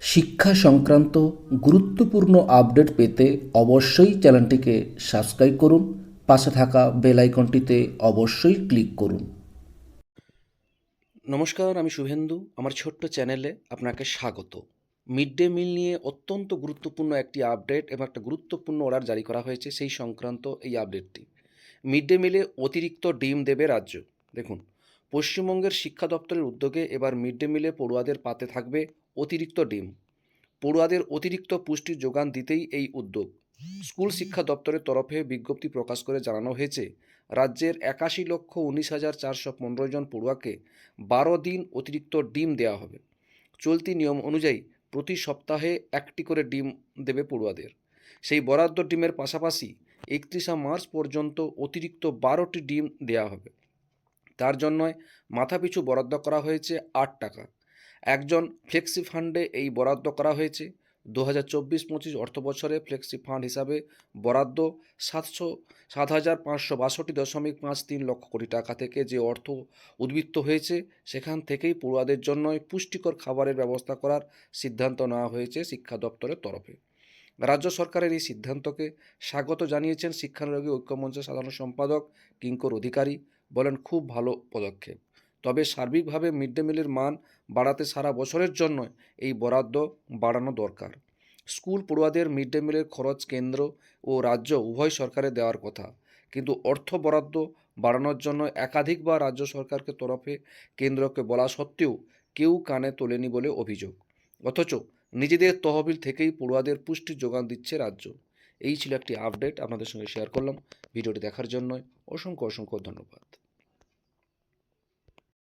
শিক্ষা সংক্রান্ত গুরুত্বপূর্ণ আপডেট পেতে অবশ্যই চ্যানেলটিকে সাবস্ক্রাইব করুন, পাশে থাকা বেল আইকনটিতে অবশ্যই ক্লিক করুন। নমস্কার, আমি শুভেন্দু। আমার ছোট্ট চ্যানেলে আপনাকে স্বাগত। মিড ডে মিল নিয়ে অত্যন্ত গুরুত্বপূর্ণ একটি আপডেট এবং একটা গুরুত্বপূর্ণ অর্ডার জারি করা হয়েছে সেই সংক্রান্ত এই আপডেটটি। মিড ডে মিলে অতিরিক্ত ডিম দেবে রাজ্য। দেখুন পশ্চিমবঙ্গের শিক্ষা দপ্তরের উদ্যোগে এবার মিড ডে মিলে পড়ুয়াদের পাতে থাকবে অতিরিক্ত ডিম। পড়ুয়াদের অতিরিক্ত পুষ্টির যোগান দিতেই এই উদ্যোগ। স্কুল শিক্ষা দপ্তরের তরফে বিজ্ঞপ্তি প্রকাশ করে জানানো হয়েছে, রাজ্যের একাশি লক্ষ উনিশ হাজার চারশো পনেরো জন পড়ুয়াকে বারো দিন অতিরিক্ত ডিম দেওয়া হবে। চলতি নিয়ম অনুযায়ী প্রতি সপ্তাহে একটি করে ডিম দেবে পড়ুয়াদের। সেই বরাদ্দ ডিমের পাশাপাশি একত্রিশে মার্চ পর্যন্ত অতিরিক্ত বারোটি ডিম দেওয়া হবে। তার জন্য মাথাপিছু বরাদ্দ করা হয়েছে আট টাকা। একজন ফ্লেক্সি ফান্ডে এই বরাদ্দ করা হয়েছে। দু হাজার চব্বিশ পঁচিশ অর্থ বছরে ফ্লেক্সি ফান্ড হিসাবে বরাদ্দ সাতশো সাত হাজার পাঁচশো বাষট্টি দশমিক পাঁচ তিন লক্ষ কোটি টাকা থেকে যে অর্থ উদ্বৃত্ত হয়েছে, সেখান থেকেই পড়ুয়াদের জন্য পুষ্টিকর খাবারের ব্যবস্থা করার সিদ্ধান্ত নেওয়া হয়েছে শিক্ষা দপ্তরের তরফে। রাজ্য সরকারের এই সিদ্ধান্তকে স্বাগত জানিয়েছেন শিক্ষানুরাগী ঐক্যমঞ্চের সাধারণ সম্পাদক কিঙ্কর অধিকারী। বলেন, খুব ভালো পদক্ষেপ। তবে সার্বিকভাবে মিড ডে মিলের মান বাড়াতে সারা বছরের জন্য এই বরাদ্দ বাড়ানো দরকার। স্কুল পড়ুয়াদের মিড ডে মিলের খরচ কেন্দ্র ও রাজ্য উভয় সরকারে দেওয়ার কথা। কিন্তু অর্থ বরাদ্দ বাড়ানোর জন্য একাধিকবার রাজ্য সরকারকে তরফে কেন্দ্রকে বলা সত্ত্বেও কেউ কানে তোলেনি বলে অভিযোগ। অথচ নিজেদের তহবিল থেকেই পড়ুয়াদের পুষ্টি যোগান দিচ্ছে রাজ্য। এই ছিল একটি আপডেট আপনাদের সঙ্গে শেয়ার করলাম। ভিডিওটি দেখার জন্য অসংখ্য অসংখ্য ধন্যবাদ।